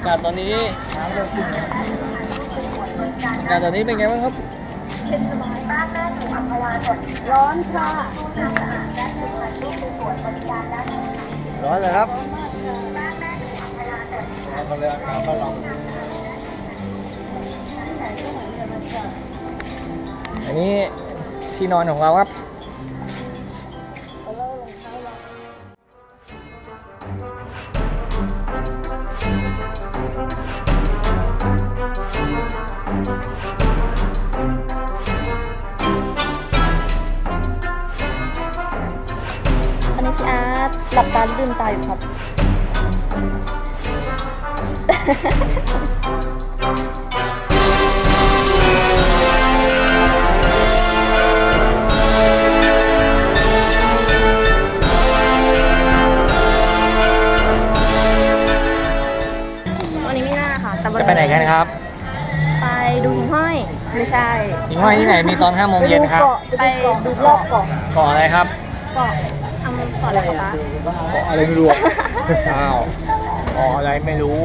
อากาศตอนนี้อากาศตอนนี้เป็นไงบ้างครับร้อนค่ะร้อนเลยครับร้อนมาเลยอากาศบ้านเราอันนี้ที่นอนของเราครับ พี่อาร์ตหลับตาลืมตาอยู่ครับ วันนี้ไม่น่าค่ะ แต่วัจะไปไหนกันครับไปดูหิ่งห้อย ไม่ใช่ หิ่งห้อยที่ไหนมีตอน5โมงเย็นครับ ไปดูรอบเกาะเกาะอะไรครับ เกาะ อำเกาะอะไรคะเกาะอะไรไม่รู้ อ้าวเกาะอะไรไม่รู้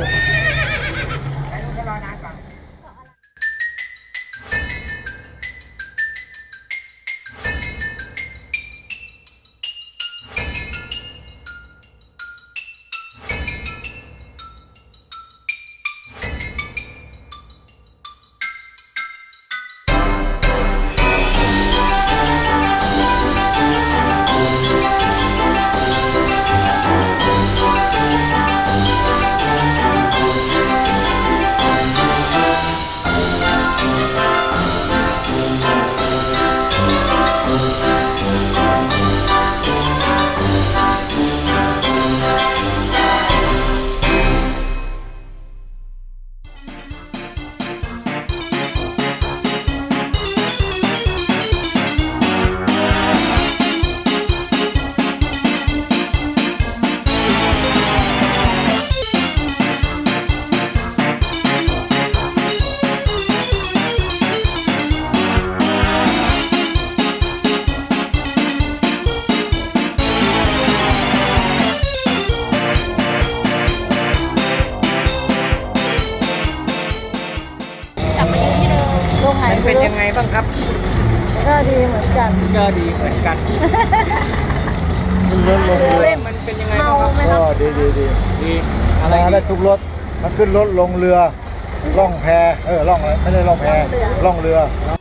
เป็นยังไงบ้างครับ ก็ดีเหมือนกันก็ดีเหมือนกันขึ้นรถลงเรือเฮ้ยมันเป็นยังไงเมาบ้างครับไหมคก็รับดีดีดีดีอะไรมาดีได้ทุกรถมาขึ้นรถลงเรือล่องแพเออล่องอะไรไม่ได้ล่องแพล่องเรืออ๋อ